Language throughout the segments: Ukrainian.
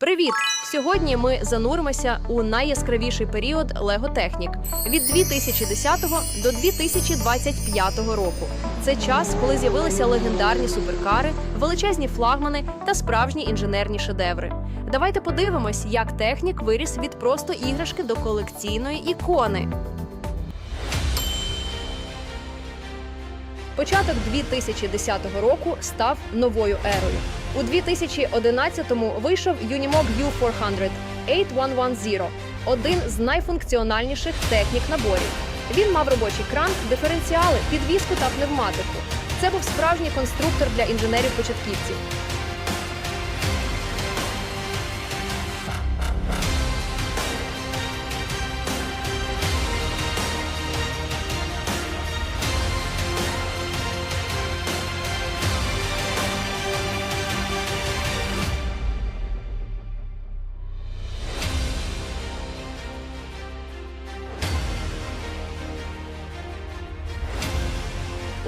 Привіт! Сьогодні ми зануримося у найяскравіший період Лего Технік від 2010 до 2025 року. Це час, коли з'явилися легендарні суперкари, величезні флагмани та справжні інженерні шедеври. Давайте подивимось, як технік виріс від просто іграшки до колекційної ікони. Початок 2010 року став новою ерою. У 2011-му вийшов Unimog U400 8110, один з найфункціональніших технік наборів. Він мав робочий кран, диференціали, підвіску та пневматику. Це був справжній конструктор для інженерів-початківців.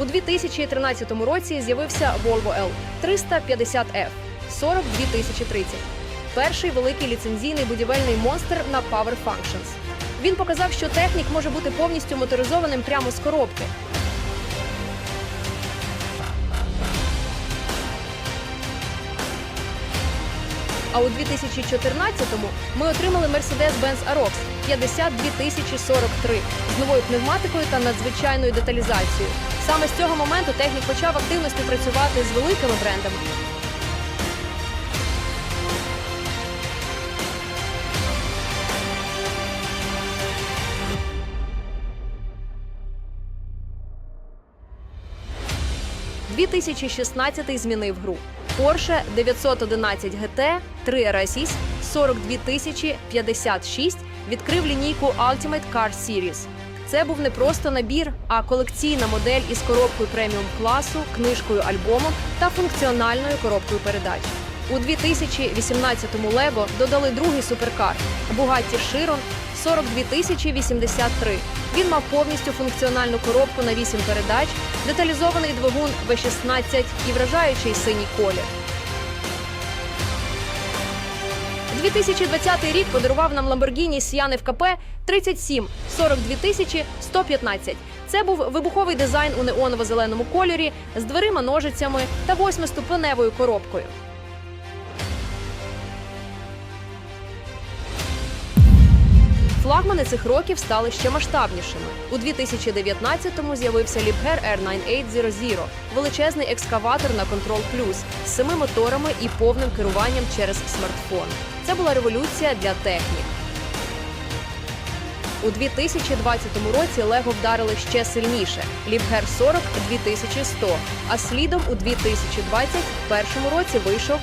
У 2013 році з'явився Volvo L 350F 42030. Перший великий ліцензійний будівельний монстр на Power Functions. Він показав, що технік може бути повністю моторизованим прямо з коробки. А у 2014-му ми отримали Mercedes-Benz Arox 52043 з новою пневматикою та надзвичайною деталізацією. Саме з цього моменту технік почав активно співпрацювати з великими брендами. – 2016 змінив гру. Porsche 911 GT 3 RSX 42 тисячі 56 відкрив лінійку Ultimate Car Series. Це був не просто набір, а колекційна модель із коробкою преміум класу, книжкою альбомом та функціональною коробкою передач. У 2018-му Lego додали другий суперкар Bugatti Chiron 42 тисячі 83. Він мав повністю функціональну коробку на 8 передач, деталізований двигун V16 і вражаючий синій колір. 2020 рік подарував нам Lamborghini Sian FKP 37 42 тисячі 115. Це був вибуховий дизайн у неоново-зеленому кольорі з дверима ножицями та восьмиступеневою коробкою. Флагмани цих років стали ще масштабнішими. У 2019-му з'явився Liebherr R9800 – величезний екскаватор на Control Plus з семи моторами і повним керуванням через смартфон. Це була революція для технік. У 2020 році Лего вдарили ще сильніше Liebherr 40 2100, а слідом у 2021 році вийшов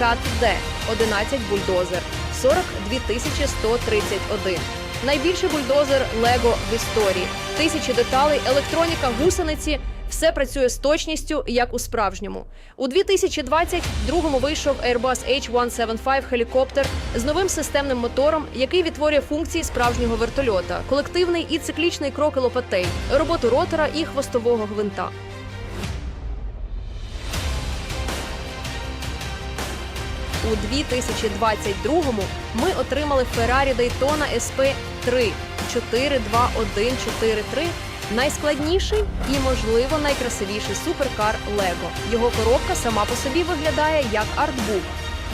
Cat D 11 бульдозер 42 131. Найбільший бульдозер Лего в історії. Тисячі деталей, електроніка, гусениці. Все працює з точністю, як у справжньому. У 2022-му вийшов Airbus H175 хелікоптер з новим системним мотором, який відтворює функції справжнього вертольота, колективний і циклічний кроки лопатей, роботу ротора і хвостового гвинта. У 2022-му ми отримали Ferrari Daytona SP 3 42143 найскладніший і, можливо, найкрасивіший суперкар Lego. Його коробка сама по собі виглядає як артбук.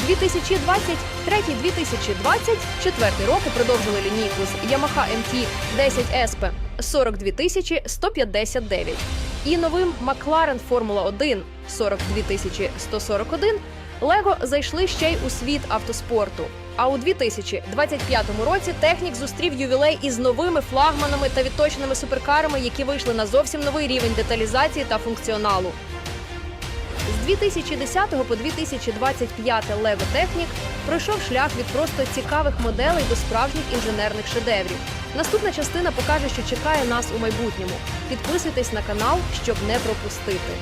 2023-2024 роки продовжили лінійку з Yamaha MT 10 SP 42 159 і новим McLaren Formula 1 42 141 Лего зайшли ще й у світ автоспорту. А у 2025 році технік зустрів ювілей із новими флагманами та відточеними суперкарами, які вийшли на зовсім новий рівень деталізації та функціоналу. З 2010 по 2025 Lego Technic пройшов шлях від просто цікавих моделей до справжніх інженерних шедеврів. Наступна частина покаже, що чекає нас у майбутньому. Підписуйтесь на канал, щоб не пропустити.